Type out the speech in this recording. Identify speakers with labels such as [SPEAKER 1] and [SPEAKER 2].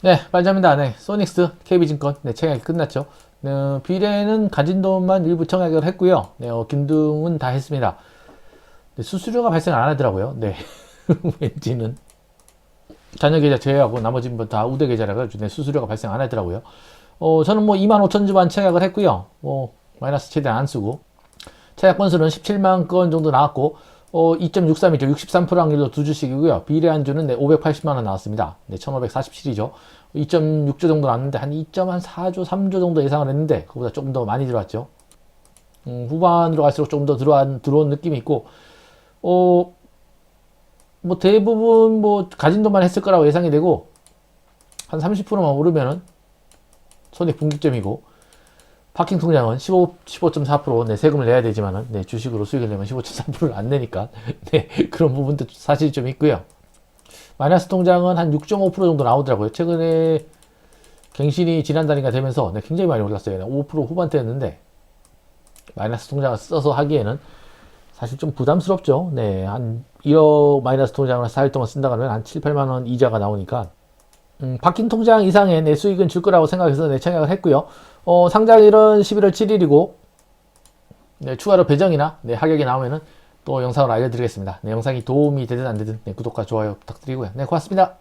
[SPEAKER 1] 네, 빨자입니다. 네, 소닉스 KB증권 네, 청약이 끝났죠. 네, 비례는 가진 돈만 일부 청약을 했고요. 네, 어, 김등은 다 했습니다. 네, 수수료가 발생 안 하더라고요. 네, 왠지는 자녀 계좌 제외하고 나머지는 뭐다 우대 계좌라 가지고 네, 수수료가 발생 안 하더라고요. 어, 저는 뭐 2만 5천 주만 청약을 했고요. 뭐 마이너스 최대한 안 쓰고 청약 건수는 17만 건 정도 나왔고 어, 2.63이죠. 63% 확률로 두 주씩이고요. 비례 한 주는 네, 580만 원 나왔습니다. 네, 1547이죠. 2.6조 정도 나왔는데 한 2.4조, 3조 정도 예상을 했는데 그보다 조금 더 많이 들어왔죠. 음, 후반으로 갈수록 좀더 들어온, 들어온 느낌이 있고 어, 뭐 대부분 뭐 가진 돈만 했을 거라고 예상이 되고 한 30%만 오르면은 손익 분기점이고 파킹 통장은 15, 15.4% 네, 세금을 내야 되지만은 네, 주식으로 수익을 내면 15.3%를 안 내니까 네, 그런 부분도 사실 좀 있고요. 마이너스 통장은 한 6.5% 정도 나오더라고요. 최근에 갱신이 지난달인가 되면서 네, 굉장히 많이 올랐어요. 5% 후반대였는데 마이너스 통장을 써서 하기에는 사실 좀 부담스럽죠. 네, 한 1억 마이너스 통장을 4일 동안 쓴다고 하면 한 7, 8만 원 이자가 나오니까 음, 바뀐 통장 이상의 내 수익은 줄 거라고 생각해서 내 청약을 했고요. 어, 상장일은 11월 7일이고 네, 추가로 배정이나 네, 하격이 나오면은 또 영상으로 알려드리겠습니다. 네, 영상이 도움이 되든 안 되든 네, 구독과 좋아요 부탁드리고요. 네, 고맙습니다.